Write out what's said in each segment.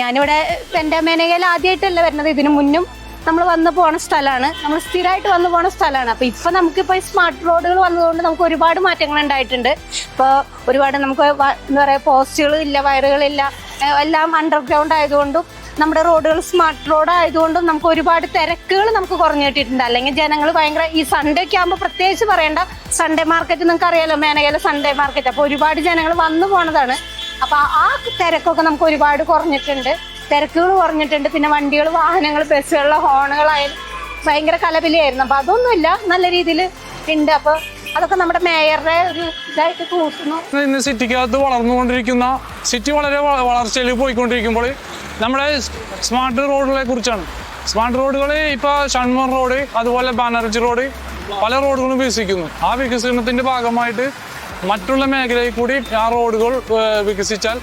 ഞാനിവിടെ എന്റെ മേനകയിൽ ആദ്യമായിട്ടല്ല വരുന്നത്. ഇതിനു മുന്നും നമ്മൾ വന്നു പോണ സ്ഥലമാണ്. നമ്മൾ സ്ഥിരമായിട്ട് വന്നു പോണ സ്ഥലമാണ്. അപ്പൊ ഇപ്പൊ നമുക്കിപ്പോ സ്മാർട്ട് റോഡുകൾ വന്നതുകൊണ്ട് നമുക്ക് ഒരുപാട് മാറ്റങ്ങൾ ഉണ്ടായിട്ടുണ്ട്. ഇപ്പോൾ ഒരുപാട് നമുക്ക് എന്താ പറയാ പോസ്റ്റുകൾ ഇല്ല വയറുകളില്ല എല്ലാം അണ്ടർഗ്രൗണ്ട് ആയതുകൊണ്ടും നമ്മുടെ റോഡുകൾ സ്മാർട്ട് റോഡ് ആയതുകൊണ്ടും നമുക്ക് ഒരുപാട് തിരക്കുകൾ നമുക്ക് കുറഞ്ഞു കിട്ടിയിട്ടുണ്ട്. അല്ലെങ്കിൽ ജനങ്ങൾ ഭയങ്കര ഈ സൺഡേ ഒക്കെ ആകുമ്പോൾ പ്രത്യേകിച്ച് പറയേണ്ട. സൺഡേ മാർക്കറ്റ് നിങ്ങൾക്ക് അറിയാലോ മേനകയിലെ സൺഡേ മാർക്കറ്റ് അപ്പോൾ ഒരുപാട് ജനങ്ങൾ വന്നു പോണതാണ്. അപ്പൊ ആ തിരക്കൊക്കെ നമുക്ക് ഒരുപാട് കുറഞ്ഞിട്ടുണ്ട്. തിരക്കുകൾ കുറഞ്ഞിട്ടുണ്ട്. പിന്നെ വണ്ടികൾ വാഹനങ്ങൾ ബസ്സുകളിലെ ഹോണുകളായാലും ഭയങ്കര കലപിലയായിരുന്നു. അപ്പൊ അതൊന്നുമില്ല നല്ല രീതിയിൽ ഉണ്ട്. അപ്പൊ അതൊക്കെ നമ്മുടെ മേയറുടെ ഒരു ഇതായിട്ട് കൂട്ടുന്നു. ഇന്ന് സിറ്റിക്കകത്ത് വളർന്നുകൊണ്ടിരിക്കുന്ന സിറ്റി വളരെ വളർച്ചയിൽ പോയിക്കൊണ്ടിരിക്കുമ്പോൾ നമ്മുടെ സ്മാർട്ട് റോഡുകളെ കുറിച്ചാണ്. സ്മാർട്ട് റോഡുകൾ ഇപ്പോൾ ഷൺമർ റോഡ് അതുപോലെ ബാനർജി റോഡ് പല റോഡുകളും വികസിക്കുന്നു. ആ വികസനത്തിന്റെ ഭാഗമായിട്ട് മറ്റുള്ള മേഖലയിൽ കൂടി ആ റോഡുകൾ വികസിച്ചാൽ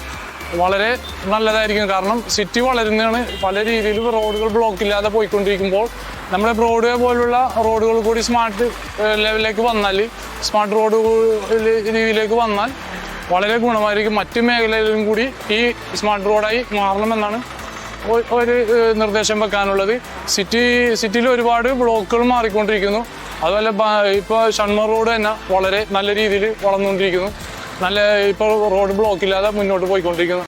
വളരെ നല്ലതായിരിക്കും. കാരണം സിറ്റി വളരുന്നതാണ്. പല രീതിയിലും റോഡുകൾ ബ്ലോക്ക് ഇല്ലാതെ പോയിക്കൊണ്ടിരിക്കുമ്പോൾ നമ്മുടെ ബ്രോഡ്വേ പോലുള്ള റോഡുകൾ കൂടി സ്മാർട്ട് ലെവലിലേക്ക് വന്നാൽ സ്മാർട്ട് റോഡ് രീതിയിലേക്ക് വന്നാൽ വളരെ ഗുണമായിരിക്കും. മറ്റു മേഖലയിലും കൂടി ഈ സ്മാർട്ട് റോഡായി മാറണമെന്നാണ് ഒരു നിർദ്ദേശം വെക്കാനുള്ളത്. സിറ്റി സിറ്റിയിൽ ഒരുപാട് ബ്ലോക്കുകൾ മാറിക്കൊണ്ടിരിക്കുന്നു. അതുപോലെ ഇപ്പോൾ ഷൺമർ റോഡ് തന്നെ വളരെ നല്ല രീതിയിൽ വളർന്നുകൊണ്ടിരിക്കുന്നു. നല്ല ഇപ്പോൾ റോഡ് ബ്ലോക്കില്ലാതെ മുന്നോട്ട് പോയിക്കൊണ്ടിരിക്കുന്നു.